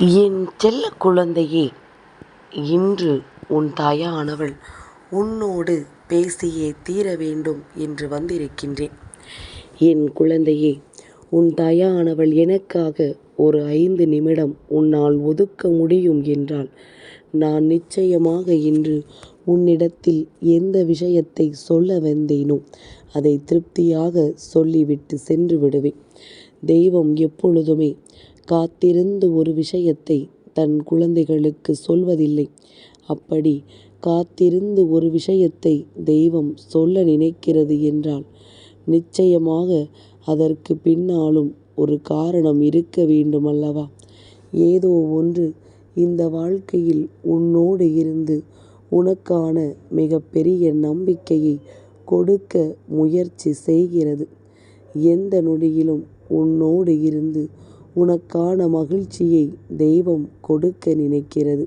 என் செல்ல குழந்தையே இன்று உன் தாயானவள் உன்னோடு பேசியே தீர வேண்டும் என்று வந்திருக்கின்றேன். என் குழந்தையே உன் தாயானவள் எனக்காக ஒரு ஐந்து நிமிடம் உன்னால் ஒதுக்க முடியும் என்றால் நான் நிச்சயமாக இன்று உன்னிடத்தில் எந்த விஷயத்தை சொல்ல வந்தேனோ அதை திருப்தியாக சொல்லிவிட்டு சென்று விடுவேன். தெய்வம் எப்பொழுதுமே காத்திருந்து ஒரு விஷயத்தை தன் குழந்தைகளுக்கு சொல்வதில்லை. அப்படி காத்திருந்து ஒரு விஷயத்தை தெய்வம் சொல்ல நினைக்கிறது என்றால் நிச்சயமாக அதற்கு பின்னாலும் ஒரு காரணம் இருக்க வேண்டுமல்லவா? ஏதோ ஒன்று இந்த வாழ்க்கையில் உன்னோடு இருந்து உனக்கான மிகப்பெரிய நம்பிக்கையை கொடுக்க முயற்சி செய்கிறது. எந்த நொடியிலும் உன்னோடு இருந்து உனக்கான மகிழ்ச்சியை தெய்வம் கொடுக்க நினைக்கிறது.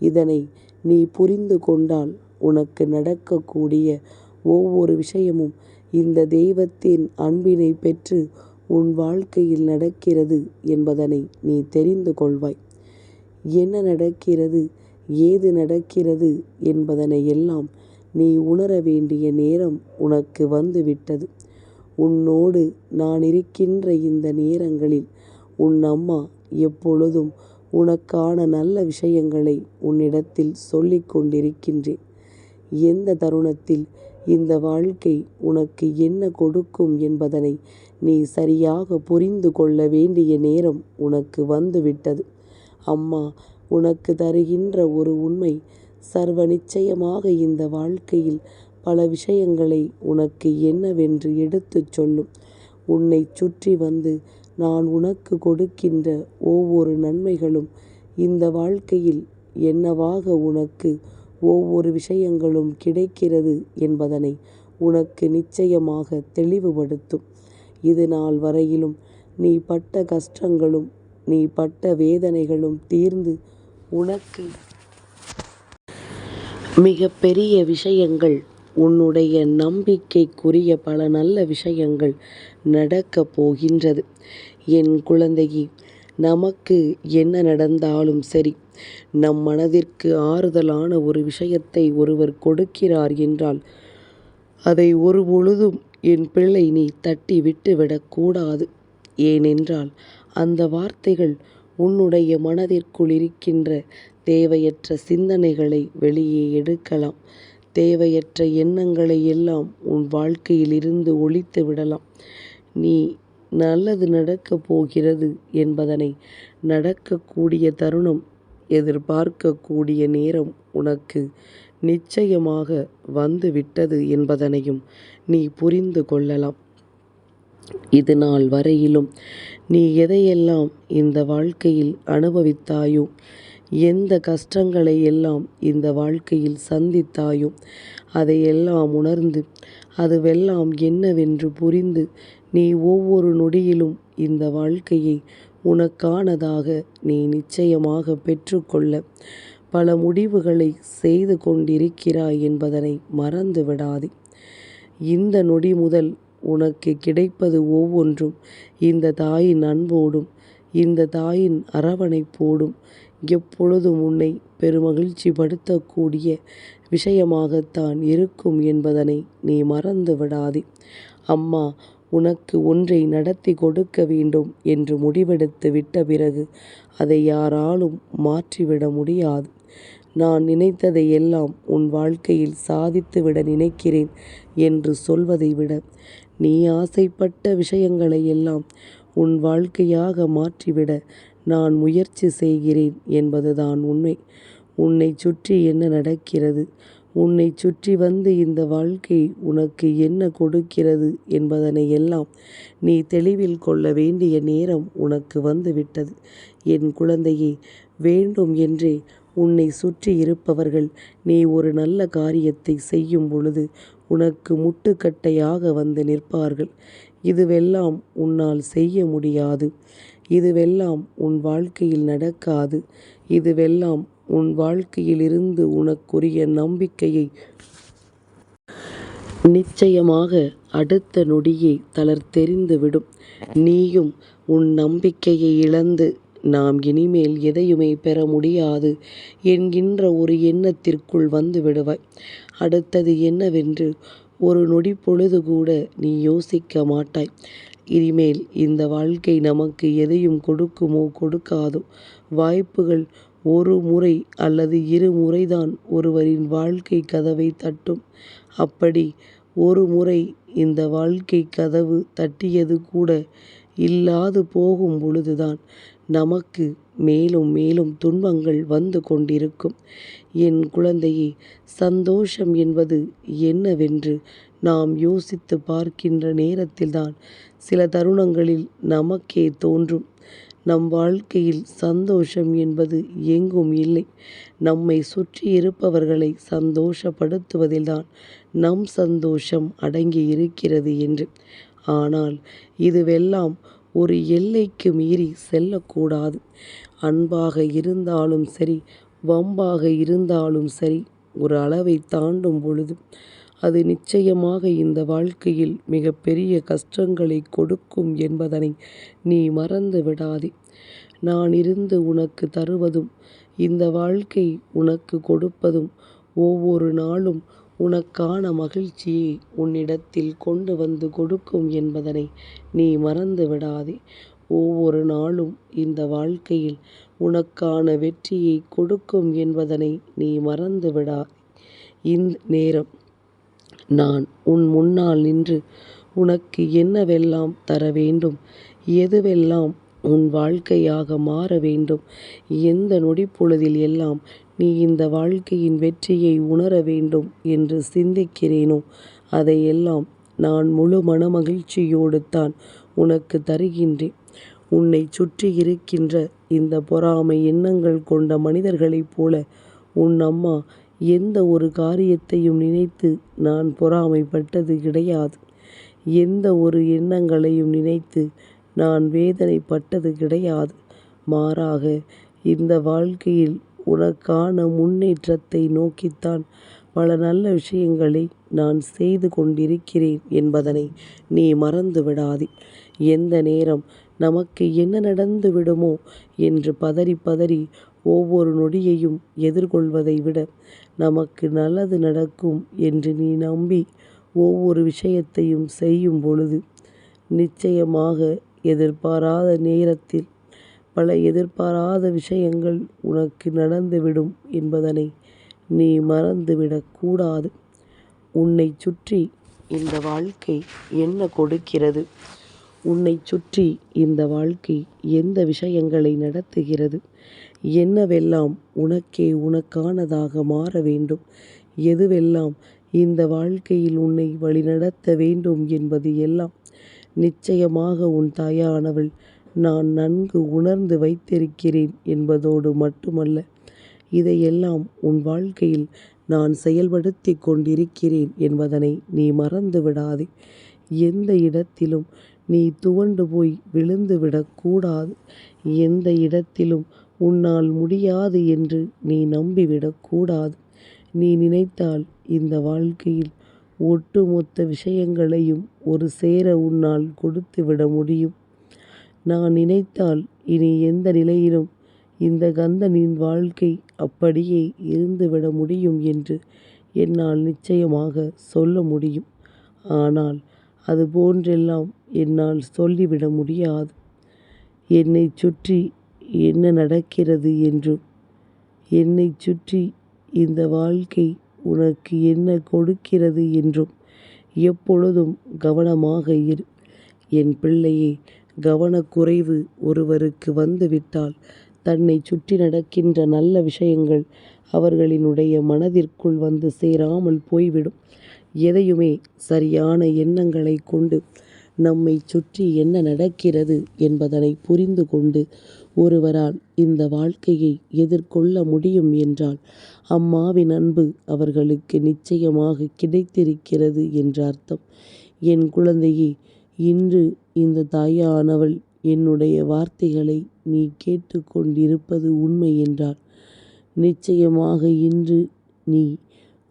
இதனை நீ புரிந்து கொண்டால் உனக்கு நடக்கக்கூடிய ஒவ்வொரு விஷயமும் இந்த தெய்வத்தின் அன்பினைப் பெற்று உன் வாழ்க்கையில் நடக்கிறது என்பதனை நீ தெரிந்து கொள்வாய். என்ன நடக்கிறது ஏது நடக்கிறது என்பதனை எல்லாம் நீ உணர வேண்டிய நேரம் உனக்கு வந்து விட்டது. உன்னோடு நான் இருக்கின்ற இந்த நேரங்களில் உன் அம்மா எப்பொழுதும் உனக்கான நல்ல விஷயங்களை உன்னிடத்தில் சொல்லிக் கொண்டிருக்கின்றேன். எந்த தருணத்தில் இந்த வாழ்க்கை உனக்கு என்ன கொடுக்கும் என்பதனை நீ சரியாக புரிந்து கொள்ள வேண்டிய நேரம் உனக்கு வந்துவிட்டது அம்மா உனக்கு தருகின்ற ஒரு உண்மை சர்வ நிச்சயமாக இந்த வாழ்க்கையில் பல விஷயங்களை உனக்கு என்னவென்று எடுத்துச் சொல்லும். உன்னைச் சுற்றி வந்து நான் உனக்குக் கொடுக்கின்ற ஒவ்வொரு நன்மைகளும் இந்த வாழ்க்கையில் என்னவாக உனக்கு ஒவ்வொரு விஷயங்களும் கிடைக்கிறது என்பதனை உனக்கு நிச்சயமாகத் தெளிவுபடுத்தும். இதுநாள் வரையிலும் நீ பட்ட கஷ்டங்களும் நீ பட்ட வேதனைகளும் தீர்ந்து உனக்கு மிகப்பெரிய விஷயங்கள் உன்னுடைய நம்பிக்கைக்குரிய பல நல்ல விஷயங்கள் நடக்கப் போகின்றது. என் குழந்தையே நமக்கு என்ன நடந்தாலும் சரி நம் மனதிற்கு ஆறுதலான ஒரு விஷயத்தை ஒருவர் கொடுக்கிறார் என்றால் அதை ஒரு பொழுதும் என் பிள்ளை நீ தட்டி விட்டு விடக்கூடாது ஏனென்றால் அந்த வார்த்தைகள் உன்னுடைய மனதிற்குள் இருக்கின்ற தேவையற்ற சிந்தனைகளை வெளியே எடுக்கலாம். தேவையற்ற எண்ணங்களை எல்லாம் உன் வாழ்க்கையில் இருந்து ஒழித்து விடலாம். நீ நல்லது நடக்கப் போகிறது என்பதனை நடக்கக்கூடிய தருணம் எதிர்பார்க்கக்கூடிய நேரம் உனக்கு நிச்சயமாக வந்து விட்டது என்பதனையும் நீ புரிந்து கொள்ளலாம். இதுநாள் வரையிலும் நீ எதையெல்லாம் இந்த வாழ்க்கையில் அனுபவித்தாயோ எந்த கஷ்டங்களை எல்லாம் இந்த வாழ்க்கையில் சந்தித்தாயோ அதையெல்லாம் உணர்ந்து அதுவெல்லாம் என்னவென்று புரிந்து நீ ஒவ்வொரு நொடியிலும் இந்த வாழ்க்கையை உனக்கானதாக நீ நிச்சயமாக பெற்றுக்கொள்ள பல முடிவுகளை செய்து கொண்டிருக்கிறாய் என்பதனை மறந்து விடாதே. இந்த நொடி முதல் உனக்கு கிடைப்பது ஒவ்வொன்றும் இந்த தாயின் அன்போடும் இந்த தாயின் அரவணைப்போடும் எப்பொழுதும் உன்னைப் பெருமகிழ்ச்சிப்படுத்தக்கூடிய விஷயமாகத்தான் இருக்கும் என்பதனை நீ மறந்து விடாதே. அம்மா உனக்கு ஒன்றை நடத்தி கொடுக்க வேண்டும் என்று முடிவெடுத்து விட்ட பிறகு அதை யாராலும் மாற்றிவிட முடியாது. நான் நினைத்ததை எல்லாம் உன் வாழ்க்கையில் சாதித்துவிட நினைக்கிறேன் என்று சொல்வதை விட நீ ஆசைப்பட்ட விஷயங்களை எல்லாம் உன் வாழ்க்கையாக மாற்றிவிட நான் முயற்சி செய்கிறேன் என்பதுதான் உண்மை. உன்னை சுற்றி என்ன நடக்கிறது உன்னை சுற்றி வந்து இந்த வாழ்க்கை உனக்கு என்ன கொடுக்கிறது என்பதனை எல்லாம் நீ தெளிவில் கொள்ள வேண்டிய நேரம் உனக்கு வந்து விட்டது. என் குழந்தையே வேண்டும் என்றே உன்னை சுற்றி இருப்பவர்கள் நீ ஒரு நல்ல காரியத்தை செய்யும் பொழுது உனக்கு முட்டுக்கட்டையாக வந்து நிற்பார்கள். இதுவெல்லாம் உன்னால் செய்ய முடியாது. இதுவெல்லாம் உன் வாழ்க்கையில் நடக்காது. இதுவெல்லாம் உன் வாழ்க்கையிலிருந்து உனக்குரிய நம்பிக்கையை நிச்சயமாக அடுத்த நொடியே தளர்த்தெறிந்துவிடும் நீயும் உன் நம்பிக்கையை இழந்து நாம் இனிமேல் எதையுமே பெற முடியாது என்கின்ற ஒரு எண்ணத்திற்குள் வந்து விடுவாய். அடுத்தது என்னவென்று ஒரு நொடி பொழுது கூட நீ யோசிக்க மாட்டாய். இனிமேல் இந்த வாழ்க்கை நமக்கு எதையும் கொடுக்குமோ கொடுக்காதோ வாய்ப்புகள் ஒரு முறை அல்லது இரு முறைதான் ஒருவரின் வாழ்க்கை கதவை தட்டும். அப்படி ஒரு முறை இந்த வாழ்க்கை கதவு தட்டியது கூட இல்லாது போகும் பொழுதுதான் நமக்கு மேலும் மேலும் துன்பங்கள் வந்து கொண்டிருக்கும். என் குழந்தையே சந்தோஷம் என்பது என்னவென்று நாம் யோசித்துப் பார்க்கின்ற நேரத்தில்தான் சில தருணங்களில் நமக்கே தோன்றும் நம் வாழ்க்கையில் சந்தோஷம் என்பது எங்கும் இல்லை. நம்மை சுற்றி இருப்பவர்களை சந்தோஷப்படுத்துவதில்தான் நம் சந்தோஷம் அடங்கி இருக்கிறது என்று. ஆனால் இதுவெல்லாம் ஒரு எல்லைக்கு மீறி செல்லக்கூடாது. அன்பாக இருந்தாலும் சரி வம்பாக இருந்தாலும் சரி ஒரு அளவை தாண்டும் பொழுது அது நிச்சயமாக இந்த வாழ்க்கையில் மிகப்பெரிய கஷ்டங்களைக் கொடுக்கும் என்பதனை நீ மறந்து விடாதே. நான் இருந்து உனக்குத் தருவதும் இந்த வாழ்க்கை உனக்குக் கொடுப்பதும் ஒவ்வொரு நாளும் உனக்கான மகிழ்ச்சியை உன்னிடத்தில் கொண்டு வந்து கொடுக்கும் என்பதனை நீ மறந்து விடாதே. ஒவ்வொரு நாளும் இந்த வாழ்க்கையில் உனக்கான வெற்றியைக் கொடுக்கும் என்பதனை நீ மறந்து விடாதே. இந்த நேரம் நான் உன் முன்னால் நின்று உனக்கு என்னவெல்லாம் தர வேண்டும் எதுவெல்லாம் உன் வாழ்க்கையாக மாற வேண்டும் எந்த நொடிப்பொழுதில் எல்லாம் நீ இந்த வாழ்க்கையின் வெற்றியை உணர வேண்டும் என்று சிந்திக்கிறேனோ அதையெல்லாம் நான் முழு மனமகிழ்ச்சியோடு தான் உனக்கு தருகின்றேன். உன்னை சுற்றி இருக்கின்ற இந்த பொறாமை எண்ணங்கள் கொண்ட மனிதர்களைப் போல உன் அம்மா எந்த ஒரு காரியத்தையும் நினைத்து நான் பொறாமைப்பட்டது கிடையாது. எந்த ஒரு எண்ணங்களையும் நினைத்து நான் வேதனைப்பட்டது கிடையாது. மாறாக இந்த வாழ்க்கையில் உனக்கான முன்னேற்றத்தை நோக்கித்தான் பல நல்ல விஷயங்களை நான் செய்து கொண்டிருக்கிறேன் என்பதனை நீ மறந்து விடாதே. எந்த நேரம் நமக்கு என்ன நடந்து விடுமோ என்று பதறிப் பதறி ஒவ்வொரு நொடியையும் எதிர்கொள்வதை விட நமக்கு நல்லது நடக்கும் என்று நீ நம்பி ஒவ்வொரு விஷயத்தையும் செய்யும் பொழுது நிச்சயமாக எதிர்பாராத நேரத்தில் பல எதிர்பாராத விஷயங்கள் உனக்கு நடந்துவிடும் என்பதனை நீ மறந்துவிடக் கூடாது. உன்னைச் சுற்றி இந்த வாழ்க்கை என்ன கொடுக்கிறது? உன்னைச் சுற்றி இந்த வாழ்க்கை எந்த விஷயங்களை நடத்துகிறது? என்னவெல்லாம் உனக்கே உனக்கானதாக மாற வேண்டும்? எதுவெல்லாம் இந்த வாழ்க்கையில் உன்னை வழிநடத்த வேண்டும் என்பது எல்லாம் நிச்சயமாக உன் தாயானவள் நான் நன்கு உணர்ந்து வைத்திருக்கிறேன் என்பதோடு மட்டுமல்ல இதையெல்லாம் உன் வாழ்க்கையில் நான் செயல்படுத்திக் கொண்டிருக்கிறேன் என்பதனை நீ மறந்து விடாதே. எந்த இடத்திலும் நீ துவண்டு போய் விழுந்து விடக்கூடாது. எந்த இடத்திலும் உன்னால் முடியாது என்று நீ நம்பிவிடக் கூடாது. நீ நினைத்தால் இந்த வாழ்க்கையில் ஒட்டுமொத்த விஷயங்களையும் ஒரு சேர உன்னால் கொடுத்துவிட முடியும். நான் நினைத்தால் இனி எந்த நிலையிலும் இந்த கந்தனின் வாழ்க்கை அப்படியே இருந்துவிட முடியும் என்று என்னால் நிச்சயமாக சொல்ல முடியும். ஆனால் அதுபோன்றெல்லாம் என்னால் சொல்லிவிட முடியாது. என்னைச் சுற்றி என்ன நடக்கிறது என்றும் என்னைச் சுற்றி இந்த வாழ்க்கை உனக்கு என்ன கொடுக்கிறது என்றும் எப்பொழுதும் கவனமாக இரு. என் பிள்ளையே கவனக்குறைவு ஒருவருக்கு வந்துவிட்டால் தன்னை சுற்றி நடக்கின்ற நல்ல விஷயங்கள் அவர்களினுடைய மனதிற்குள் வந்து சேராமல் போய்விடும். எதையுமே சரியான எண்ணங்களைக் கொண்டு நம்மைச் சுற்றி என்ன நடக்கிறது என்பதனை புரிந்து கொண்டு ஒருவரால் இந்த வாழ்க்கையை எதிர்கொள்ள முடியும் என்றால் அம்மாவின் அன்பு அவர்களுக்கு நிச்சயமாக கிடைத்திருக்கிறது என்ற அர்த்தம். என் குழந்தையே இன்று இந்த தாயானவள் என்னுடைய வார்த்தைகளை நீ கேட்டுக்கொண்டிருப்பது உண்மை என்றால் நிச்சயமாக இன்று நீ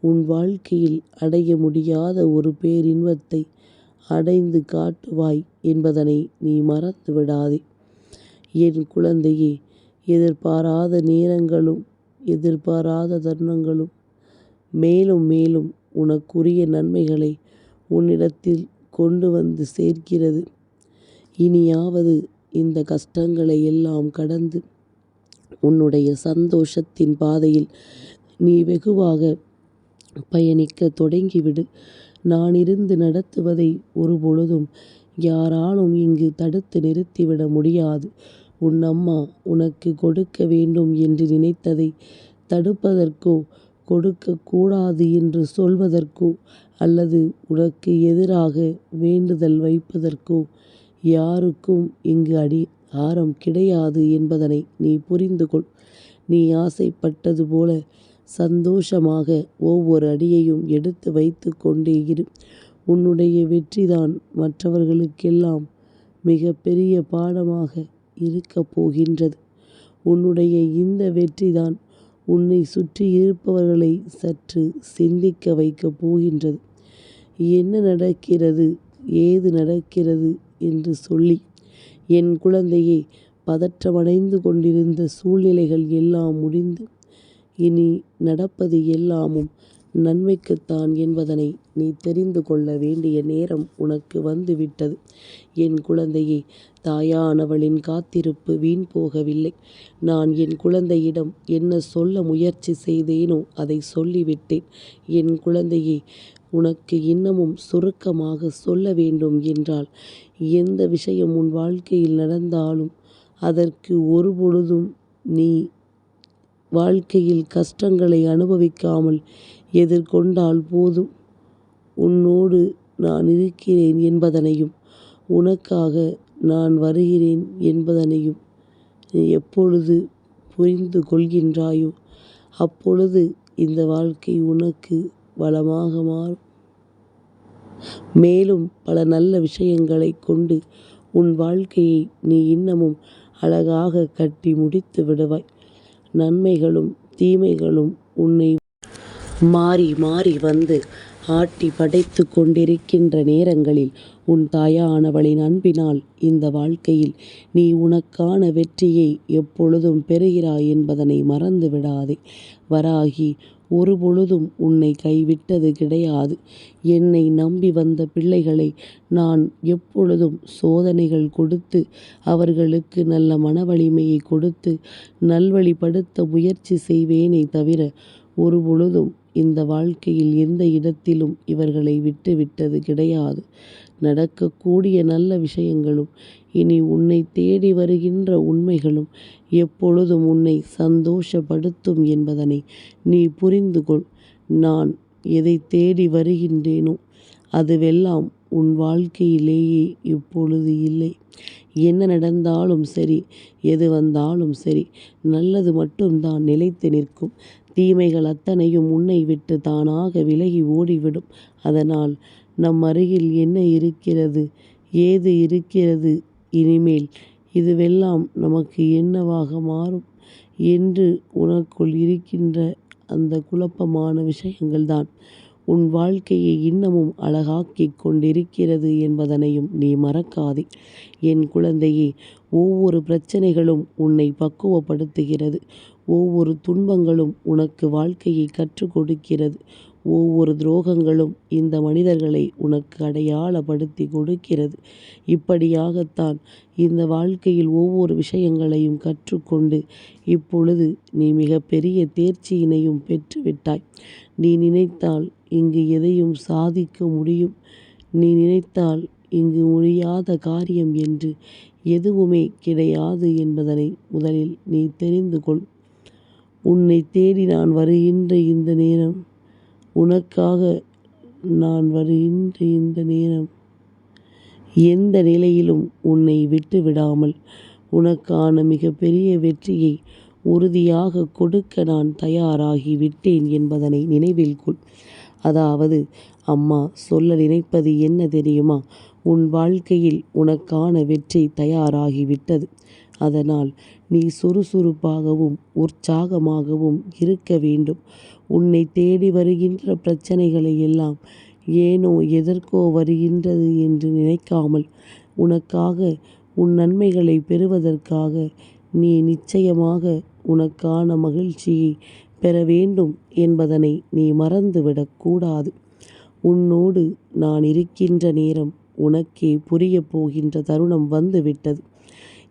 உன் வாழ்க்கையில் அடைய முடியாத ஒரு பேரின்பத்தை அடைந்து காட்டுவாய் என்பதனை நீ மறந்து விடாதே. என் குழந்தையே எதிர்பாராத நேரங்களும் எதிர்பாராத தருணங்களும். மேலும் மேலும் உனக்குரிய நன்மைகளை உன்னிடத்தில் கொண்டு வந்து சேர்க்கிறது. இனியாவது இந்த கஷ்டங்களை எல்லாம் கடந்து உன்னுடைய சந்தோஷத்தின் பாதையில் நீ வெகுவாக பயணிக்க தொடங்கிவிடு. நான் இருந்து நடத்துவதை ஒருபொழுதும் யாராலும் இங்கு தடுத்து நிறுத்திவிட முடியாது. உன் அம்மா உனக்கு கொடுக்க வேண்டும் என்று நினைத்ததை தடுப்பதற்கோ கொடுக்கக்கூடாது என்று சொல்வதற்கோ அல்லது உனக்கு எதிராக வேண்டுதல் வைப்பதற்கோ யாருக்கும் இங்கு அடி ஆரம் கிடையாது என்பதனை நீ புரிந்து கொள் நீ ஆசைப்பட்டது போல சந்தோஷமாக ஒவ்வொரு அடியையும் எடுத்து வைத்து கொண்டே இரு. உன்னுடைய வெற்றிதான் மற்றவர்களுக்கெல்லாம் மிக பெரிய பாடமாக இருக்கப் போகின்றது. உன்னுடைய இந்த வெற்றிதான் உன்னை சுற்றி இருப்பவர்களை சற்று சிந்திக்க வைக்கப் போகின்றது. என்ன நடக்கிறது? ஏது நடக்கிறது? என்று சொல்லி என் குழந்தையே பதற்றமடைந்து கொண்டிருந்த சூழ்நிலைகள் எல்லாம் முடிந்து இனி நடப்பது எல்லாமும் நன்மைக்குத்தான் என்பதனை நீ தெரிந்து கொள்ள வேண்டிய நேரம் உனக்கு வந்துவிட்டது. என் குழந்தையே தாயானவளின் காத்திருப்பு வீண் போகவில்லை. நான் என் குழந்தையிடம் என்ன சொல்ல முயற்சி செய்தேனோ அதை சொல்லிவிட்டேன். என் குழந்தையே உனக்கு இன்னமும் சுருக்கமாக சொல்ல வேண்டும் என்றால் எந்த விஷயம் உன் வாழ்க்கையில் நடந்தாலும் அதற்கு ஒருபொழுதும் நீ வாழ்க்கையில் கஷ்டங்களை அனுபவிக்காமல் எதிர்கொண்டால் போதும். உன்னோடு நான் இருக்கிறேன் என்பதனையும் உனக்காக நான் வருகிறேன் என்பதனையும் நீ எப்பொழுது புரிந்து கொள்கின்றாயோ அப்பொழுது இந்த வாழ்க்கை உனக்கு வளமாக மாறும். மேலும் பல நல்ல விஷயங்களை கொண்டு உன் வாழ்க்கையை நீ இன்னமும் அழகாக கட்டி முடித்து விடுவாய். நன்மைகளும் தீமைகளும் உன்னை மாறி மாறி வந்து ஆட்டி படைத்து கொண்டிருக்கின்ற நேரங்களில் உன் தாயானவளின் அன்பினால் இந்த வாழ்க்கையில் நீ உனக்கான வெற்றியை எப்பொழுதும் பெறுகிறாய் என்பதனை மறந்து விடாதே. வராகி ஒருபொழுதும் உன்னை கைவிட்டது கிடையாது. என்னை நம்பி வந்த பிள்ளைகளை நான் எப்பொழுதும் சோதனைகள் கொடுத்து அவர்களுக்கு நல்ல மனவலிமையை கொடுத்து நல்வழிப்படுத்த முயற்சி செய்வேனே தவிர ஒருபொழுதும் இந்த வாழ்க்கையில் எந்த இடத்திலும் இவர்களை விட்டு விட்டது கிடையாது. நடக்கக்கூடிய நல்ல விஷயங்களும் இனி உன்னை தேடி வருகின்ற உண்மைகளும் எப்பொழுதும் உன்னை சந்தோஷப்படுத்தும் என்பதனை நீ புரிந்து கொள் நான் எதை தேடி வருகின்றேனோ அதுவெல்லாம் உன் வாழ்க்கையிலேயே இப்பொழுது இல்லை. என்ன நடந்தாலும் சரி எது வந்தாலும் சரி நல்லது மட்டும்தான் நிலைத்து நிற்கும். தீமைகள் அத்தனையும் உன்னை விட்டு தானாக விலகி ஓடிவிடும். அதனால் நம் அருகில் என்ன இருக்கிறது? ஏது இருக்கிறது? இனிமேல் இதுவெல்லாம் நமக்கு என்னவாக மாறும் என்று உனக்குள் இருக்கின்ற அந்த குழப்பமான விஷயங்கள்தான். உன் வாழ்க்கையை இன்னமும் அழகாக்கிக் கொண்டிருக்கிறது என்பதனையும் நீ மறக்காதே. என் குழந்தையே ஒவ்வொரு பிரச்சனைகளும் உன்னை பக்குவப்படுத்துகிறது. ஒவ்வொரு துன்பங்களும் உனக்கு வாழ்க்கையை கற்றுக் கொடுக்கிறது. ஒவ்வொரு துரோகங்களும் இந்த மனிதர்களை உனக்கு அடையாளப்படுத்தி கொடுக்கிறது. இப்படியாகத்தான் இந்த வாழ்க்கையில் ஒவ்வொரு விஷயங்களையும் கற்றுக்கொண்டு இப்பொழுது நீ மிக பெரிய தேர்ச்சியினையும் பெற்றுவிட்டாய். நீ நினைத்தால் இங்கு எதையும் சாதிக்க முடியும். நீ நினைத்தால் இங்கு முடியாத காரியம் என்று எதுவுமே கிடையாது என்பதனை முதலில் நீ தெரிந்து கொள். உன்னை தேடி நான் வருகின்ற இந்த நேரம். உனக்காக நான் வருகின்ற இந்த நேரம். எந்த நிலையிலும் உன்னை விட்டு விடாமல் உனக்கான மிகப்பெரிய வெற்றியை உறுதியாக கொடுக்க நான் தயாராகி விட்டேன் என்பதனை நினைவில் கொள். அதாவது அம்மா சொல்ல நினைப்பது என்ன தெரியுமா? உன் வாழ்க்கையில் உனக்கான வெற்றி தயாராகிவிட்டது அதனால் நீ சுறுசுறுப்பாகவும் உற்சாகமாகவும் இருக்க வேண்டும் உன்னை தேடி வருகின்ற பிரச்சனைகளை எல்லாம் ஏனோ எதற்கோ வருகின்றது என்று நினைக்காமல் உனக்காக உன் நன்மைகளை பெறுவதற்காக நீ நிச்சயமாக உனக்கான மகிழ்ச்சியை பெற வேண்டும் என்பதனை நீ மறந்துவிடக் கூடாது. உன்னோடு நான் இருக்கின்ற நேரம் உனக்கே புரியப் போகின்ற தருணம் வந்துவிட்டது.